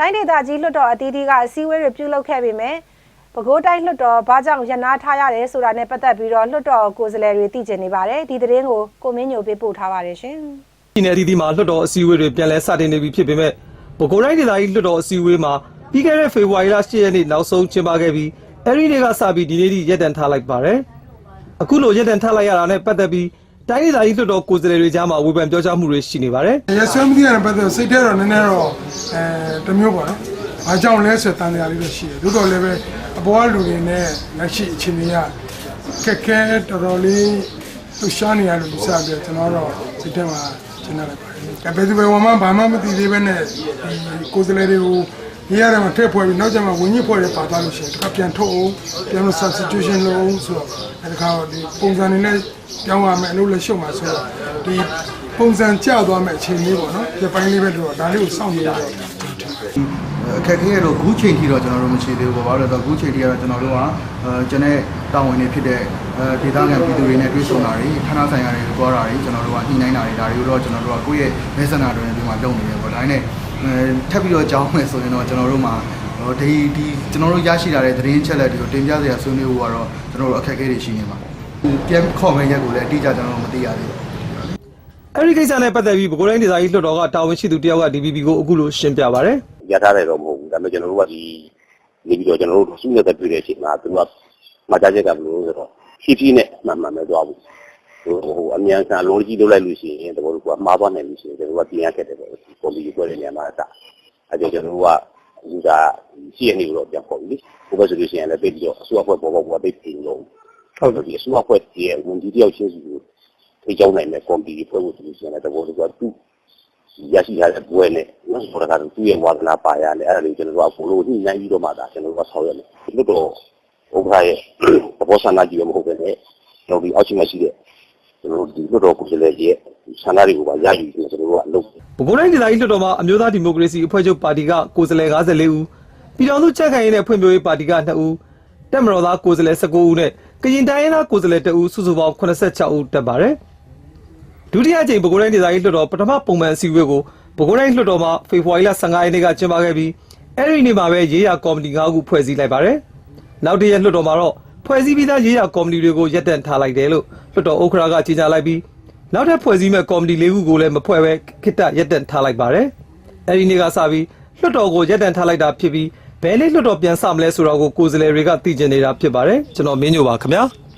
တိုင်းဒေသကြီးလွှတ်တော်အသီးသီးကအစည်းအဝေးတွေပြုလုပ်ခဲ့ပေမဲ့ပဲခူးတိုင်းလွှတ်တော်ဘာကြောင့်ရန်နာထားရတယ်ဆိုတာနဲ့ပတ်သက်ပြီးတော့လွှတ်တော်ကိုယ်စားလှယ်တွေသိကျင်နေပါတယ်ဒီသတင်းကိုကိုမင်းညိုပေးပို့ထားပါတယ်ရှင်ပြည်နယ်အသီးသီးမှာလွှတ်တော်အစည်းအဝေးတွေပြန်လည်စတင်နေပြီဖြစ်ပေမဲ့ပဲခူးတိုင်းဒေသကြီးလွှတ်တော်အစည်းအဝေးမှာပြီးခဲ့တဲ့ဖေဖော်ဝါရီလ10ရက်နေ့နောက်ဆုံးကျင်းပခဲ့ပြီးအဲဒီနေ့ကစပြီးဒီနေ့ထိရပ်တန့်ထားလိုက်ပါတယ်။အခုလိုရပ်တန့်ထားလိုက်ရတာနဲ့ပတ်သက်ပြီး တိုင်းဒေသကြီးလွှတ်တော်ကိုယ်စားလှယ်တွေကြားမှာဝေဖန်ပြောကြားမှုတွေရှိနေပါတယ်ရဆွေးမှုတွေနဲ့ပတ်သက်လို့စိတ်ထဲတော့နည်းနည်းတော့အဲတစ်မျိုးပေါ့နော်။အားကြောင့်လဲဆိုတန်တရားလေးတော့ရှိတယ်။သို့တော်လည်းပဲအပေါ်ကလူတွေနဲ့လက်ရှိအခြေအနေကခက်ခဲတော်တော်လေးလှူရှားနေရလို့ယူဆပြီးတော့ကျွန်တော်တော့စိတ်ထဲမှာရှင်းနေလိုက်ပါတယ်။ဒါပေမဲ့ဘယ်ဝမှဘာမှမသိသေးပဲနဲ့ဒီကိုယ်စားလှယ်တွေကို ဒီရတဲ့မှာထည့်ဖွဲ့ပြီးနောက်ကျမှဝင်းကြီးဖွဲ့ရပါသွားလို့ရှိရင်တစ်ခါပြန်ထုတ်အောင်ပြန်လို့ substitution လုပ်အောင်ဆိုတော့အဲဒီခါတော့ဒီပုံစံတွေနဲ့ပြောင်းရမယ်အလုပ်လည်းရှုပ်မှာဆိုတော့ဒီပုံစံကျသွားမဲ့အခြေအနေပေါ့နော်ဒီပိုင်းလေးပဲတော့ဒါလေးကိုစောင့်နေရတော့အခက်အခဲတော့အခုချိန်ထိတော့ကျွန်တော်တို့မရှိသေးဘူးပေါ့ဘာလို့လဲဆိုတော့အခုချိန်ထိကတော့ကျွန်တော်တို့ကအဲကျွန်တဲ့တာဝန်တွေဖြစ်တဲ့အဲဒေသခံပြည်သူတွေနဲ့တွေ့ဆုံတာတွေဌာနဆိုင်ရာတွေကြွားတာတွေကျွန်တော်တို့ကညှိနှိုင်းတာတွေဒါတွေကိုတော့ကျွန်တော်တို့ကကိုယ့်ရဲ့မဲဆန္ဒတွေနဲ့ဒီမှာလုပ်နေတယ်ပေါ့ဒါနဲ့အဲ ထပ်ပြီးတော့ကြောင်းမယ်ဆိုရင်တော့ကျွန်တော်တို့မှာဟိုဒီဒီကျွန်တော်တို့ရရှိလာတဲ့သတင်းချက်လက်တွေကိုတင်ပြစရာဆွေးနွေးဖို့ကတော့ကျွန်တော်တို့အခက်အခဲတွေရှိနေမှာပြန်ခေါ်မဲ့ရက်ကိုလည်းအတိအကျကျွန်တော်တို့မသိရသေးဘူး။အဲဒီကိစ္စနဲ့ပတ်သက်ပြီးပဲခူးတိုင်းဒေသကြီးလွှတ်တော်ကတာဝန်ရှိသူတယောက်က DPP ကိုအခုလိုရှင်းပြပါတယ်။ရထားတယ်တော့မဟုတ်ဘူးဒါပေမဲ့ကျွန်တော်တို့ကဒီနေပြီးတော့ကျွန်တော်တို့စုနေတဲ့တွေ့တဲ့အချိန်မှာသူကမှာကြားချက်ကဘယ်လိုလဲဆိုတော့ဖြည်းဖြည်းနဲ့မှန်မှန်ပဲသွားဘူးဟိုဟိုအမြန်ဆန်လုံးကြီးလုပ်လိုက်လို့ရှိရင်တဘောကမှားသွားနိုင်လို့ရှိရင်ကျွန်တော်တို့ကပြင်ရခဲ့တယ်ပေါ့ ပုံပြီးပြောတဲ့နေရာမှာအစအဲကြောင့်ကျွန်တော်တို့ကအခုကရှိရနေလို့ပြန်ပေါ့လေဘယ်လိုဆိုလို့ရှိရင်လည်းပြပြီးတော့အစိုးရဖွဲ့ပေါ်ပေါ်ပေါ်ပြပြင်လို့ဟုတ်တယ်ဒီအစိုးရဖွဲ့တည်းဝန်ကြီးတယောက်ချင်းစီကိုထိကြောင်းနိုင်တဲ့ကွန်ပီဖွဲ့ဖို့ဆိုလို့ရှိရင်လည်းတဘောကသူ့ရရှိထားတဲ့ဘွဲနဲ့နော်ဘောရကသူ့ရဲ့ဝါသနာပါရတယ်အဲ့ဒါလေးကျွန်တော်တို့အကုန်လုံးညှိနှိုင်းပြီးတော့မှဒါကျွန်တော်တို့ကဆောက်ရမယ်ဒီလိုတော့ဥက္ကဋ္ဌရဲ့သဘောဆန္ဒကြီးရမဟုတ်ပဲနဲ့တော့ဒီအောက်ရှိမှရှိတဲ့ကျွန်တော်တို့ဒီလွတ်တော်ကိုယ်စားလှယ်ရဲ့ဆန္ဒတွေကိုပါရယူပြီးကျွန်တော်တို့ကအလုပ် ပဲခူးတိုင်းဒေသကြီးလွှတ်တော်မှာအမျိုးသားဒီမိုကရေစီအဖွဲ့ချုပ်ပါတီကကိုယ်စားလှယ်54ဦးပြည်ထောင်စုကြက်ခိုင်ရေးနဲ့ဖွံ့ဖြိုးရေးပါတီက2ဦးတက်မတော်သားကိုယ်စားလှယ်19ဦးနဲ့ကရင်တိုင်းရင်းသားကိုယ်စားလှယ်2ဦးစုစုပေါင်း86ဦးတက်ပါတယ်ဒုတိယအကြိမ်ပဲခူးတိုင်းဒေသကြီးလွှတ်တော်ပထမပုံမှန်အစည်းအဝေးကိုပဲခူးတိုင်းလွှတ်တော်မှာဖေဖော်ဝါရီလ15ရက်နေ့ကကျင်းပခဲ့ပြီးအဲဒီနေ့မှာပဲရေးရကော်မတီ9ခုဖွဲ့စည်းလိုက်ပါတယ်နောက်တစ်ရက်လွှတ်တော်မှာတော့ဖွဲ့စည်းပြီးသားရေးရကော်မတီတွေကိုရပ်တန့်ထားလိုက်တယ်လို့လွှတ်တော်ဥက္ကဋ္ဌကကြေညာလိုက်ပြီး နောက်ထပ်ဖွဲ့စည်းမဲ့ကော်မတီ၄ခုကိုလည်းမဖွဲ့ဘဲခိတ္တရပ်တန့်ထားလိုက်ပါတယ်။အဲဒီနေ့ကစပြီးလွှတ်တော်ကိုရပ်တန့်ထားလိုက်တာဖြစ်ပြီးဘယ်နေ့လွှတ်တော်ပြန်စမလဲဆိုတာကိုကိုယ်စားလှယ်တွေကသိကျင်နေတာဖြစ်ပါတယ်။ကျွန်တော်မင်းညိုပါခင်ဗျာ။